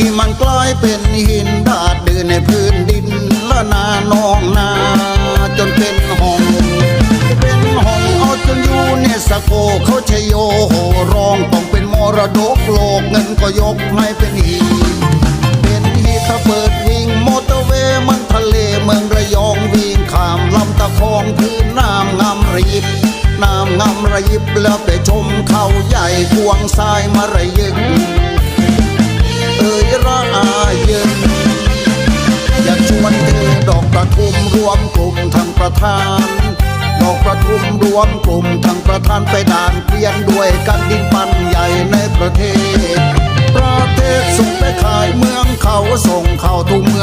ที่มันกลายเป็นหินดาดเดืนในพื้นดินละนานองนาจนเป็นห้องเป็นห้องเอาจนอยู่เนสโกเขาชโยโหร้องต้องเป็นมรดกโลกเงินก็ยกไม่เป็นหินเป็นหินถ้าเปิดวิ่งมอเตอร์เวย์มันทะเลเมืองระยองวิ่งข้ามลำตะคองพื้นน้ำงามรีบน้ำงามระยิบแล้วไปชมเขาใหญ่ควงทรายมาระยึก ดอกประทุมรวมกลุ่มทางประธาน ดอกประทุมรวมกลุ่มทางประธานไปด่านเปลี่ยนด้วยกันดินปันใหญ่ในประเทศ ประเทศส่งไปขายเมืองเขาส่งเข้าทุ่งเมือง